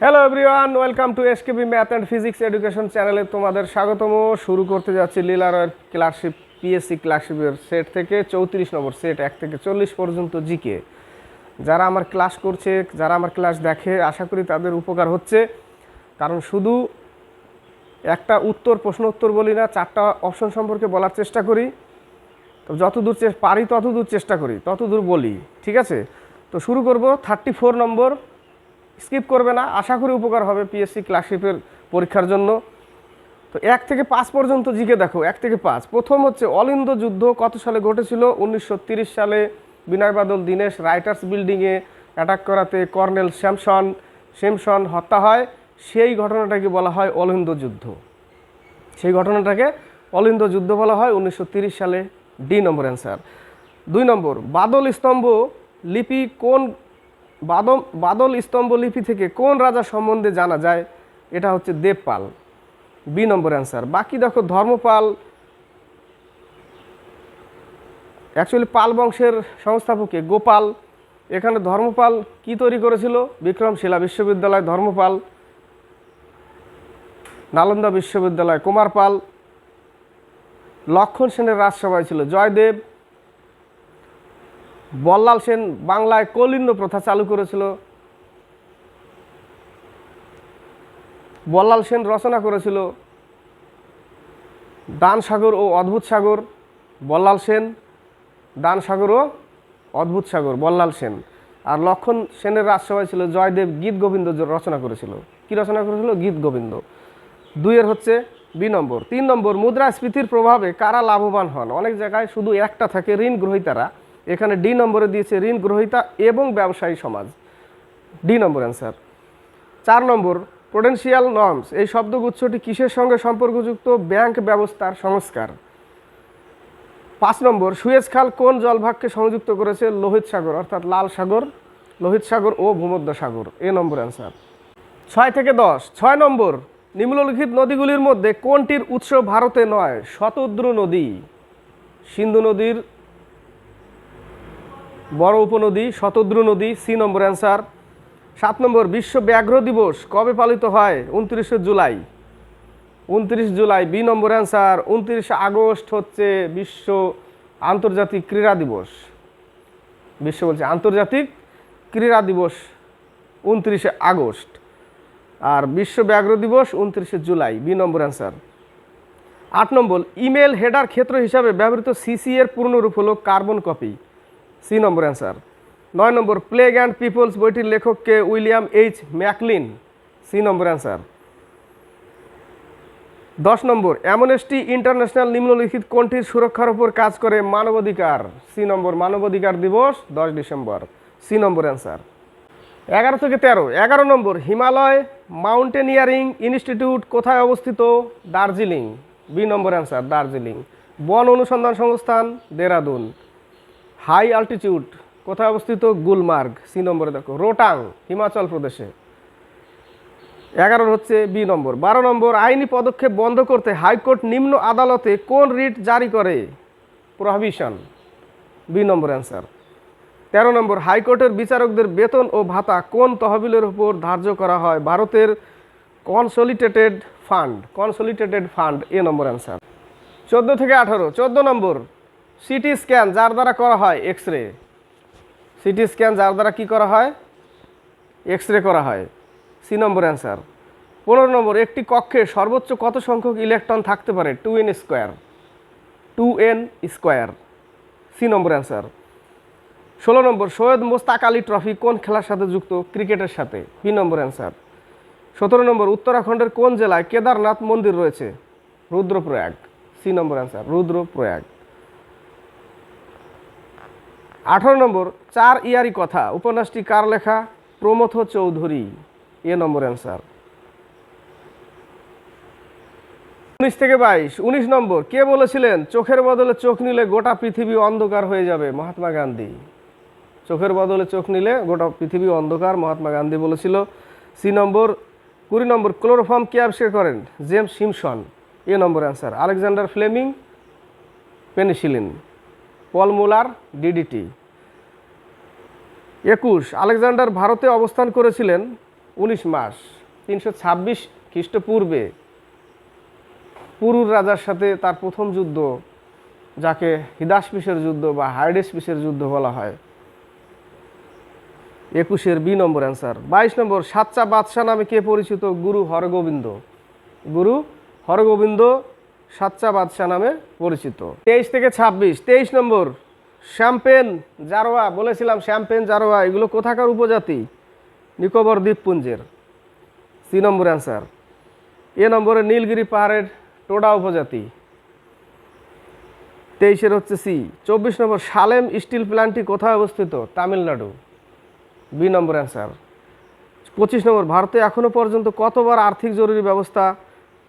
Hello everyone welcome to SKB math and physics education চ্যানেলে তোমাদের স্বাগতম। শুরু করতে যাচ্ছি লীলারয়ের ক্লাসশিপ পিএসসি ক্লাসশিপের সেট থেকে চৌত্রিশ নম্বর সেট এক থেকে চল্লিশ পর্যন্ত জিকে যারা আমার ক্লাস করছে, যারা আমার ক্লাস দেখে, আশা করি তাদের উপকার হচ্ছে। কারণ শুধু একটা উত্তর প্রশ্ন উত্তর বলি না, চারটা অপশন সম্পর্কে বলার চেষ্টা করি। তো যতদূর পারি ততদূর চেষ্টা করি, ততদূর বলি, ঠিক আছে? তো শুরু করব থার্টি ফোর নম্বর। স্কিপ করবে না, আশা করি উপকার হবে পিএসসি ক্লাসশিপের পরীক্ষার জন্য। তো এক থেকে পাঁচ পর্যন্ত জিকে দেখো, এক থেকে পাঁচ। প্রথম হচ্ছে অলিন্দ যুদ্ধ কত সালে ঘটেছিল? উনিশশো সালে বিনয় বাদল দীনেশ রাইটার্স বিল্ডিংয়ে অ্যাটাক করাতে কর্নেল স্যামসন স্যামসন হত্যা হয়। সেই ঘটনাটাকে বলা হয় অলিন্দ যুদ্ধ। সেই ঘটনাটাকে অলিন্দ যুদ্ধ বলা হয় উনিশশো সালে। ডি নম্বর অ্যান্সার দুই নম্বর, বাদল স্তম্ভ লিপি কোন বাদম বাদল স্তম্ভ লিপি থেকে কোন রাজা সম্বন্ধে জানা যায়? এটা হচ্ছে দেবপাল। B number answer. বাকি দেখো ধর্মপাল। অ্যাকচুয়ালি পাল বংশের সংস্থাপকে গোপাল। এখানে ধর্মপাল কি তৈরি করেছিল? বিক্রমশিলা বিশ্ববিদ্যালয় ধর্মপাল। নালন্দা বিশ্ববিদ্যালয় কুমারপাল। লক্ষণ সেনের রাজসভায় ছিল জয়দেব। বল্লাল সেন বাংলায় কলিন্য প্রথা চালু করেছিল। বল্লাল সেন রচনা করেছিল দান সাগর ও অদ্ভুত সাগর। বল্লাল সেন দান সাগর ও অদ্ভুত সাগর, বল্লাল সেন। আর লক্ষণ সেনের রাজসভায় ছিল জয়দেব গীত গোবিন্দ রচনা করেছিল। কি রচনা করেছিল? গীত গোবিন্দ। দুইয়ের হচ্ছে বি নম্বর। তিন নম্বর, মুদ্রাস্ফীতির প্রভাবে কারা লাভবান হন? অনেক জায়গায় শুধু একটা থাকে ঋণ গ্রহীতারা। এখানে ডি নম্বরে দিয়েছে ঋণ গ্রহীতা এবং ব্যবসায়ী সমাজ। D number answer. চার নম্বর পোটেন্সিয়াল নর্মস এই শব্দগুচ্ছটি কিসের সঙ্গে সম্পর্কযুক্ত? ব্যাংক ব্যবস্থার সংস্কার। পাঁচ নম্বর, সুয়েজ খাল কোন জলভাগকে সংযুক্ত করেছে? লোহিত সাগর, অর্থাৎ লাল সাগর, লোহিত সাগর ও ভূমধ্য সাগর। এ নম্বর অ্যান্সার। ছয় থেকে দশ। ছয় নম্বর, নিম্নলিখিত নদীগুলির মধ্যে কোনটির উৎস ভারতে নয়? শতদ্রু নদী। সিন্ধু নদীর বড় উপনদী, শতদ্রু নদী, সি নম্বর অ্যান্সার। সাত নম্বর, বিশ্ব ব্যাঘ্র দিবস কবে পালিত হয়? উনত্রিশে জুলাই। উনত্রিশ জুলাই, বি নম্বর অ্যান্সার। উনত্রিশে আগস্ট হচ্ছে বিশ্ব আন্তর্জাতিক ক্রীড়া দিবস। বিশ্ব বলছে আন্তর্জাতিক ক্রীড়া দিবস উনত্রিশে আগস্ট। আর বিশ্ব ব্যাঘ্র দিবস উনত্রিশে জুলাই, বি নম্বর অ্যান্সার। আট নম্বর, ইমেল হেডার ক্ষেত্র হিসাবে ব্যবহৃত সিসি এর পূর্ণরূপ হলো carbon copy. C number answer. নয় নম্বর, প্লেগ অ্যান্ড পিপলস বইটির লেখককে William H McLean, C number answer. দশ নম্বর, অ্যামনেস্টি ইন্টারন্যাশনাল নিম্নলিখিত কোনটির সুরক্ষার উপর কাজ করে মানবাধিকার? সি নম্বর, মানবাধিকার দিবস, দশ ডিসেম্বর। সি নম্বর অ্যান্সার। এগারো থেকে তেরো, এগারো নম্বর, হিমালয় মাউন্টেনিয়ারিং ইনস্টিটিউট কোথায় অবস্থিত? Darjeeling. B number answer, Darjeeling. বন অনুসন্ধান সংস্থান, দেরাদুন। হাই অল্টিটিউড কোথায় অবস্থিত? গুলমার্গ, সি নম্বরে দেখো, রোটাং, হিমাচল প্রদেশে। এগারোর হচ্ছে বি নম্বর। বারো নম্বর, আইনি পদক্ষেপ বন্ধ করতে হাইকোর্ট নিম্ন আদালতে কোন রিট জারি করে? প্রহিবিশন। B number answer. তেরো নম্বর, হাইকোর্টের বিচারকদের বেতন ও ভাতা কোন তহবিলের উপর ধার্য করা হয়? ভারতের consolidated fund consolidated fund A number answer. চোদ্দ থেকে আঠারো, চোদ্দ নম্বর সিটি স্ক্যান যার দ্বারা করা হয় এক্স রে সিটি স্ক্যান যার দ্বারা কি করা হয়? এক্স রে করা হয়। C number answer. পনেরো নম্বর, একটি কক্ষে সর্বোচ্চ কত সংখ্যক ইলেকট্রন থাকতে পারে? Two N square. Two N square. C number answer. ষোলো নম্বর, সৈয়দ মোস্তাক আলী ট্রফি কোন খেলার সাথে যুক্ত? ক্রিকেটের সাথে। B number answer. সতেরো নম্বর, উত্তরাখণ্ডের কোন জেলায় কেদারনাথ মন্দির রয়েছে? Rudraprayag. C number answer, Rudraprayag. আঠারো নম্বর, চার ইয়ারি কথা। উপন্যাসটি কার লেখা? Pramatha Chowdhury. A number answer. উনিশ থেকে বাইশ। উনিশ নম্বর, কে বলেছিলেন, চোখের বদলে চোখ নিলে গোটা পৃথিবী অন্ধকার হয়ে যাবে? মহাত্মা গান্ধী। চোখের বদলে চোখ নিলে গোটা পৃথিবী অন্ধকার, মহাত্মা গান্ধী বলেছিল। সি নম্বর, কুড়ি নম্বর, ক্লোরোফর্ম কে আবিষ্কার করেন? James Simpson A number answer. Alexander Fleming, penicillin. Paul Muller DDT একুশ, আলেকজান্ডার ভারতে অবস্থান করেছিলেন উনিশ মাস তিনশো ছাব্বিশ খ্রিস্টপূর্বে। পুরুর রাজার সাথে তার প্রথম যুদ্ধ, যাকে হিদাসপিসের যুদ্ধ বা হাইডেসপিসের যুদ্ধ বলা হয়। একুশের বি নম্বর অ্যান্সার। বাইশ নম্বর সাচ্চা বাদশাহ নামে কে পরিচিত? গুরু হরগোবিন্দ। গুরু হরগোবিন্দ সাচ্চা বাদশাহ নামে পরিচিত। তেইশ থেকে ছাব্বিশ, তেইশ নম্বর, শ্যাম্পেন জারোয়া, বলেছিলাম শ্যাম্পেন জারোয়া, এগুলো কোথাকার উপজাতি? নিকোবর দ্বীপপুঞ্জের। সি নম্বর অ্যান্সার। এ নম্বরে নীলগিরি পাহাড়ের টোডা উপজাতি। তেইশের হচ্ছে সি। চব্বিশ নম্বর সালেম স্টিল প্ল্যান্টটি কোথায় অবস্থিত? তামিলনাড়ু। B number answer. পঁচিশ নম্বর, ভারতে এখনও পর্যন্ত কতবার আর্থিক জরুরি ব্যবস্থা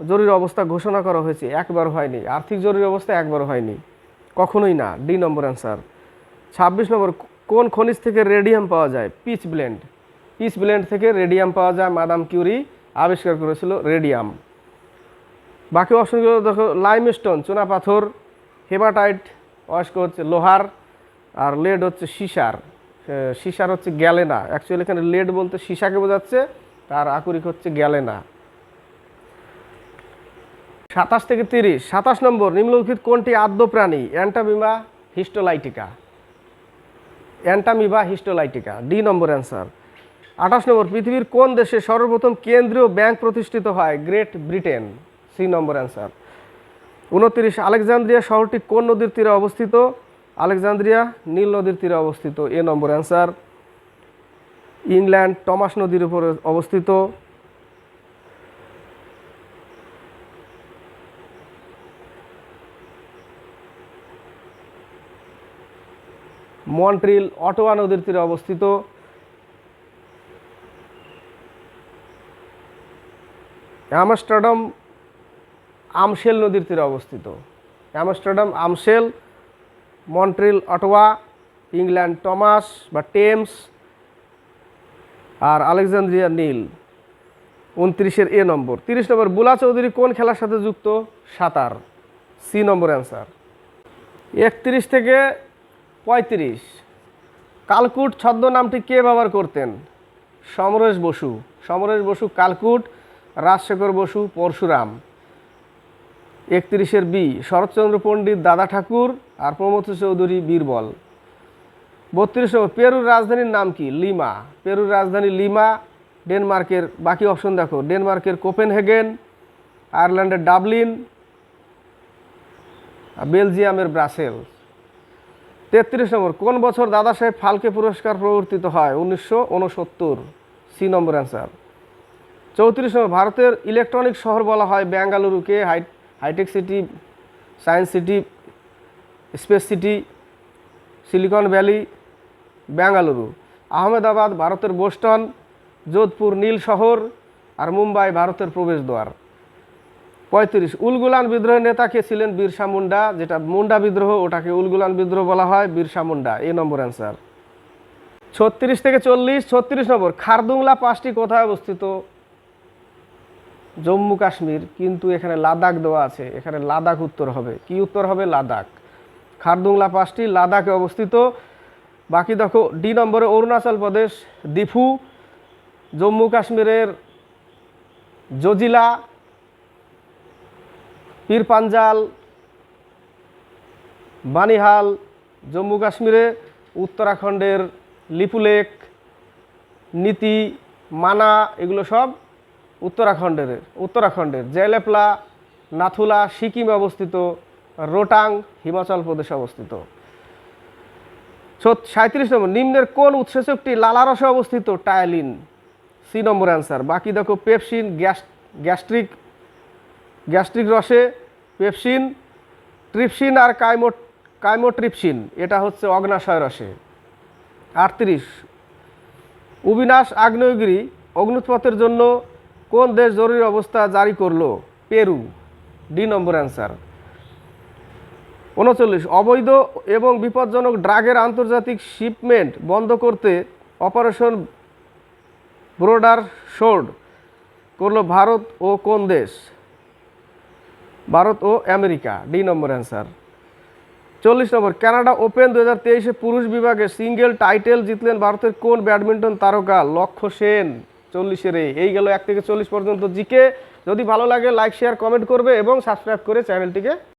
জরুরি অবস্থা ঘোষণা করা হয়েছে, একবার হয়নি। আর্থিক জরুরি অবস্থা একবার হয়নি। কখনোই না, ডি নম্বর অ্যান্সার। ছাব্বিশ নম্বর কোন খনিজ থেকে রেডিয়াম পাওয়া যায়? Pitch blende. পিচ ব্লেন্ড থেকে রেডিয়াম পাওয়া যায়, মাদাম কিউরি আবিষ্কার করেছিল রেডিয়াম। বাকি অপশনগুলো দেখো, লাইমস্টোন চুনাপাথর হেমাটাইট অয়স্ক হচ্ছে লোহার, আর লেড হচ্ছে সিসার। সিসার হচ্ছে গ্যালেনা। অ্যাকচুয়ালি এখানে লেড বলতে সিসাকে বোঝাচ্ছে, তার আকরিক হচ্ছে গ্যালেনা। সাতাশ থেকে তিরিশ। সাতাশ নম্বর, নিম্নলিখিত কোনটি আদ্য প্রাণী? Entamoeba histolytica. Entamoeba histolytica, D number answer. আঠাশ নম্বর, পৃথিবীর কোন দেশে সর্বপ্রথম কেন্দ্রীয় ব্যাংক প্রতিষ্ঠিত হয়? Great Britain, C number answer. উনত্রিশ, আলেকজান্দ্রিয়া শহরটি কোন নদীর তীরে অবস্থিত? আলেকজান্দ্রিয়া, নীল নদীর তীরে অবস্থিত, A number answer. England, Thames নদীর উপরে অবস্থিত। মন্ট্রিল অটোয়া নদীর তীরে অবস্থিত। অ্যামস্টারডাম আমশেল নদীর তীরে অবস্থিত। Amsterdam, Amstel, Montreal, Ottawa, England, Thomas বা টেমস আর আলেকজান্দ্রিয়া নীল। উনত্রিশের এ নম্বর। তিরিশ নম্বর, বুলা চৌধুরী কোন খেলার সাথে যুক্ত? সাঁতার। C number answer. একত্রিশ থেকে পঁয়ত্রিশ। কালকুট ছদ্ম নামটি কে ব্যবহার করতেন? সমরেশ বসু। সমরেশ বসু, কালকুট, রাজশেখর বসু, পরশুরাম। একত্রিশের বি, শরৎচন্দ্র পণ্ডিত দাদা ঠাকুর আর প্রমোদ চৌধুরী বীরবল। বত্রিশ নম্বর পেরুর রাজধানীর নাম কি? লিমা। পেরুর রাজধানী লিমা, ডেনমার্কের, বাকি অপশন দেখো, ডেনমার্কের কোপেনহেগেন, আয়ারল্যান্ডের ডাবলিন বেলজিয়ামের ব্রাসেলস। তেত্রিশ নম্বর কোন বছর দাদা সাহেব ফালকে পুরস্কার প্রবর্তিত হয়? উনিশশো উনসত্তর। C number answer. চৌত্রিশ নম্বর ভারতের ইলেকট্রনিক শহর বলা হয় বেঙ্গালুরুকে। High hi-tech city, science city, space city, silicon valley, Bengaluru. Ahmedabad, ভারতের বোস্টন, যোধপুর, নীল শহর আর মুম্বাই, ভারতের প্রবেশদ্বার। পঁয়ত্রিশ, উলগুলান বিদ্রোহের নেতা কে ছিলেন বিরসা মুন্ডা, যেটা মুন্ডা বিদ্রোহ, ওটাকে উলগুলান বিদ্রোহ বলা হয়, বিরসা মুন্ডা এই নম্বর অ্যান্সার ছত্রিশ থেকে চল্লিশ, ছত্রিশ নম্বর, খারদুংলা পাঁচটি কোথায় অবস্থিত? জম্মু কাশ্মীর, কিন্তু এখানে লাদাখ দেওয়া আছে, এখানে লাদাখ উত্তর হবে। কি উত্তর হবে? লাদাখ। খারদুংলা পাঁচটি লাদাখে অবস্থিত। বাকি দেখো ডি নম্বরে অরুণাচল প্রদেশ দিফু জম্মু কাশ্মীরের, জজিলা পীর পাঞ্জাল, বানিহাল, জম্মু কাশ্মীরে, উত্তরাখণ্ডের লিপুলেক নীতি, মানা, এগুলো সব উত্তরাখণ্ডের উত্তরাখণ্ডের। জয়লেপলা, নাথুলা, সিকিমে অবস্থিত, রোটাং, হিমাচল প্রদেশে অবস্থিত। সাঁত্রিশ নম্বর, নিম্নের কোন উৎসেচকটি লালারসে অবস্থিত? Ptyalin C number answer. বাকি দেখো পেপসিন, গ্যাস গ্যাস্ট্রিক গ্যাস্ট্রিক রসে পেপসিন, ট্রিপসিন আর কাইমো কাইমোট্রিপসিন। এটা হচ্ছে অগ্নাশয় রসে। আটত্রিশ। অবিনাশ আগ্নেয়গিরি অগ্নুৎপাতের জন্য কোন দেশ জরুরি অবস্থা জারি করল? পেরু। D number answer. উনচল্লিশ। অবৈধ এবং বিপজ্জনক ড্রাগের আন্তর্জাতিক শিপমেন্ট বন্ধ করতে অপারেশন ব্রোডার শোড করল ভারত ও কোন দেশ? ভারত ও আমেরিকা। D number answer. চল্লিশ নম্বর, কানাডা ওপেন দু হাজার তেইশে পুরুষ বিভাগে সিঙ্গেল টাইটেল জিতলেন ভারতের কোন ব্যাডমিন্টন তারকা লক্ষ্য সেন? চল্লিশের এই গেল এক থেকে চল্লিশ পর্যন্ত জিকে। যদি ভালো লাগে, লাইক, শেয়ার, কমেন্ট করবে এবং সাবস্ক্রাইব করে চ্যানেলটিকে